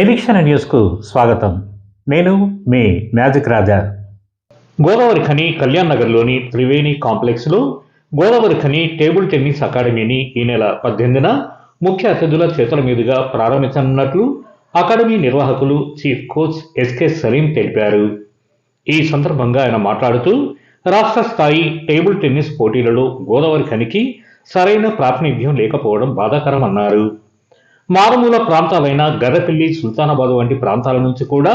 నిరీక్షణ న్యూస్కు స్వాగతం. నేను మీ మ్యాజిక్ రాజా. గోదావరి ఖని కళ్యాణ్ నగర్లోని త్రివేణి కాంప్లెక్స్లో గోదావరి ఖని టేబుల్ టెన్నిస్ అకాడమీని ఈ నెల పద్దెనిమిదిన ముఖ్య అతిథుల చేతుల మీదుగా ప్రారంభించనున్నట్లు అకాడమీ నిర్వాహకులు చీఫ్ కోచ్ ఎస్కే సలీం తెలిపారు. ఈ సందర్భంగా ఆయన మాట్లాడుతూ రాష్ట్ర స్థాయి టేబుల్ టెన్నిస్ పోటీలలో గోదావరి ఖనికి సరైన ప్రాతినిధ్యం లేకపోవడం బాధాకరమన్నారు. మారుమూల ప్రాంతాలైన గర్రపల్లి సుల్తానాబాద్ వంటి ప్రాంతాల నుంచి కూడా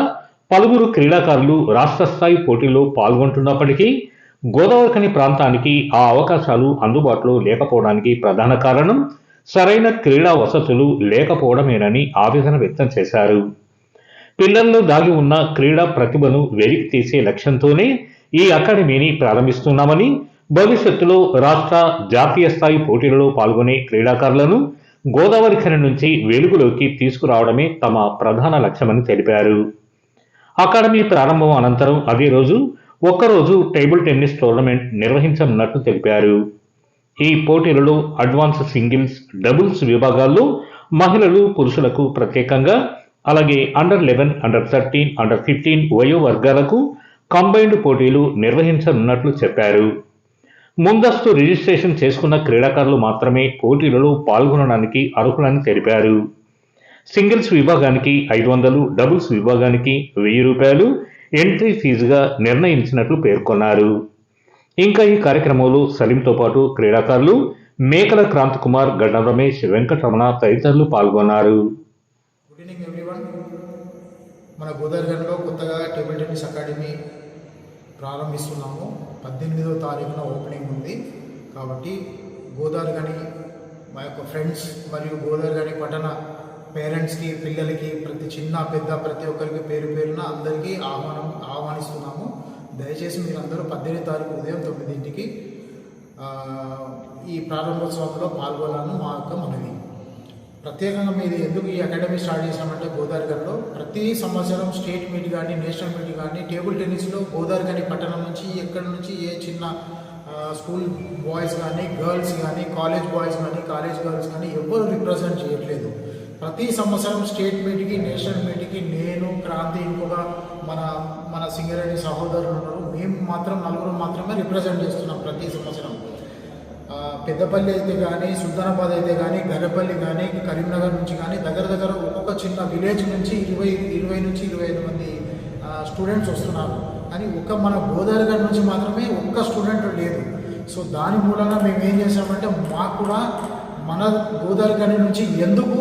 పలువురు క్రీడాకారులు రాష్ట్ర స్థాయి పోటీలో పాల్గొంటున్నప్పటికీ గోదావరికని ప్రాంతానికి ఆ అవకాశాలు అందుబాటులో లేకపోవడానికి ప్రధాన కారణం సరైన క్రీడా వసతులు లేకపోవడమేనని ఆవేదన వ్యక్తం చేశారు. పిల్లల్లో దాగి ఉన్న క్రీడా ప్రతిభను వెలికి తీసే లక్ష్యంతోనే ఈ అకాడమీని ప్రారంభిస్తున్నామని భవిష్యత్తులో రాష్ట్ర జాతీయ స్థాయి పోటీలలో పాల్గొనే క్రీడాకారులను గోదావరి ఖని నుంచి వెలుగులోకి తీసుకురావడమే తమ ప్రధాన లక్ష్యమని తెలిపారు. అకాడమీ ప్రారంభం అనంతరం అదే రోజు ఒక్కరోజు టేబుల్ టెన్నిస్ టోర్నమెంట్ నిర్వహించనున్నట్లు తెలిపారు. ఈ పోటీలలో అడ్వాన్స్ సింగిల్స్ డబుల్స్ విభాగాల్లో మహిళలు పురుషులకు ప్రత్యేకంగా అలాగే under eleven under thirteen under fifteen వయో వర్గాలకు కంబైన్డ్ పోటీలు నిర్వహించనున్నట్లు చెప్పారు. ముందస్తు రిజిస్ట్రేషన్ చేసుకున్న క్రీడాకారులు మాత్రమే పోటీలలో పాల్గొనడానికి అర్హులని తెలిపారు. సింగిల్స్ విభాగానికి ఐదు వందలు డబుల్స్ విభాగానికి వెయ్యి రూపాయలు ఎంట్రీ ఫీజుగా నిర్ణయించినట్లు పేర్కొన్నారు. ఇంకా ఈ కార్యక్రమంలో సలీంతో పాటు క్రీడాకారులు మేకల క్రాంత్ కుమార్ రమేష్ వెంకటరమణ తదితరులు పాల్గొన్నారు. గుడ్ ఈవినింగ్ ఎవ్రీవన్ మన గోదావరిలో కొత్తగా టేబుల్ టెన్నిస్ అకాడమీ ప్రారంభిస్తున్నాము. పద్దెనిమిదో తారీఖున ఓపెనింగ్ ఉంది. కాబట్టి గోదావరి కానీ మా యొక్క ఫ్రెండ్స్ మరియు గోదావరి కానీ పట్టణ పేరెంట్స్కి పిల్లలకి ప్రతి చిన్న పెద్ద ప్రతి ఒక్కరికి పేరు పేరున అందరికీ ఆహ్వానం ఆహ్వానిస్తున్నాము. దయచేసి మీరందరూ పద్దెనిమిది తారీఖు ఉదయం తొమ్మిదింటికి ఈ ప్రారంభోత్సవంలో పాల్గొనాలని మా యొక్క మనవి. ప్రత్యేకంగా మీరు ఎందుకు ఈ అకాడమీ స్టార్ట్ చేశామంటే గోదావరిగర్లో ప్రతి సంవత్సరం స్టేట్ మీట్ కానీ నేషనల్ మీట్ కానీ టేబుల్ టెన్నిస్లో గోదావరిగని పట్టణం నుంచి ఎక్కడి నుంచి ఏ చిన్న స్కూల్ బాయ్స్ కానీ గర్ల్స్ కానీ కాలేజ్ బాయ్స్ కానీ కాలేజ్ గర్ల్స్ కానీ ఎవరు రిప్రజెంట్ చేయట్లేదు. ప్రతి సంవత్సరం స్టేట్ మీట్కి నేషనల్ మీట్కి నేను క్రాంతి ఇంకొక మన మన సింగరేణి సహోదరులు ఉన్నారు. మేము మాత్రం నలుగురు మాత్రమే రిప్రజెంట్ చేస్తున్నాం ప్రతి సంవత్సరం. పెద్దపల్లి అయితే కానీ సుల్తానాబాద్ అయితే కానీ గర్రపల్లి కానీ కరీంనగర్ నుంచి కానీ దగ్గర దగ్గర ఒక్కొక్క చిన్న విలేజ్ నుంచి ఇరవై ఇరవై నుంచి ఇరవై ఐదు మంది స్టూడెంట్స్ వస్తున్నారు. కానీ ఒక్క మన గోదావరి నుంచి మాత్రమే ఒక్క స్టూడెంట్ లేదు. సో దాని మూలంగా మేము ఏం చేసామంటే మాకు కూడా మన గోదావరి నుంచి ఎందుకు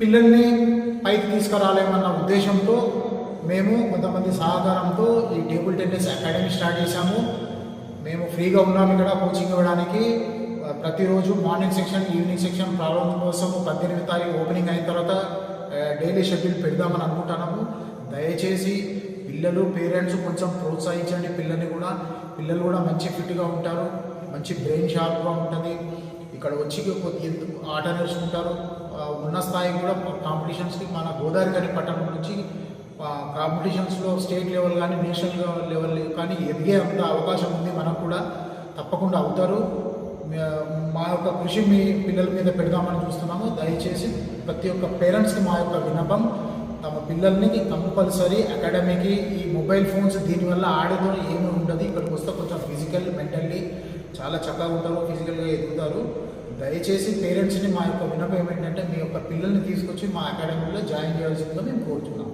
పిల్లల్ని పైకి తీసుకురాలేమన్న ఉద్దేశంతో మేము కొంతమంది సహకారంతో ఈ టేబుల్ టెన్నిస్ అకాడమీ స్టార్ట్ చేశాము. మేము ఫ్రీగా ఉన్నాము ఇక్కడ కోచింగ్ ఇవ్వడానికి. ప్రతిరోజు మార్నింగ్ సెక్షన్ ఈవినింగ్ సెక్షన్ ప్రారంభం కోసం పద్దెనిమిది తారీఖు ఓపెనింగ్ అయిన తర్వాత డైలీ షెడ్యూల్ పెడదామని అనుకుంటున్నాము. దయచేసి పిల్లలు పేరెంట్స్ కొంచెం ప్రోత్సహించండి పిల్లల్ని కూడా. పిల్లలు కూడా మంచి ఫిట్గా ఉంటారు మంచి బ్రెయిన్ షార్ప్గా ఉంటుంది. ఇక్కడ వచ్చి కొద్ది ఎందుకు ఆట నేర్చుకుంటారు. ఉన్న స్థాయి కూడా కాంపిటీషన్స్కి మన గోదావరి గారి పట్టణం నుంచి కాంపిటీషన్స్లో స్టేట్ లెవెల్ కానీ నేషనల్ లెవెల్ కానీ ఎదిగే అంత అవకాశం ఉంది మనకు కూడా. తప్పకుండా అవుతారు. మా యొక్క కృషి మీ పిల్లల మీద పెడదామని చూస్తున్నాము. దయచేసి ప్రతి ఒక్క పేరెంట్స్కి మా యొక్క విన్నపం తమ పిల్లల్ని కంపల్సరీ అకాడమీకి ఈ మొబైల్ ఫోన్స్ దీనివల్ల ఆడేదో ఏమీ ఉండదు. ఇక్కడికి వస్తే కొంచెం ఫిజికల్ మెంటల్లీ చాలా చక్కగా ఉంటారు ఫిజికల్గా ఎదుగుతారు. దయచేసి పేరెంట్స్ని మా యొక్క వినపం ఏమిటంటే మీ యొక్క పిల్లల్ని తీసుకొచ్చి మా అకాడమీలో జాయిన్ చేయాల్సిందిగా మేము కోరుతున్నాము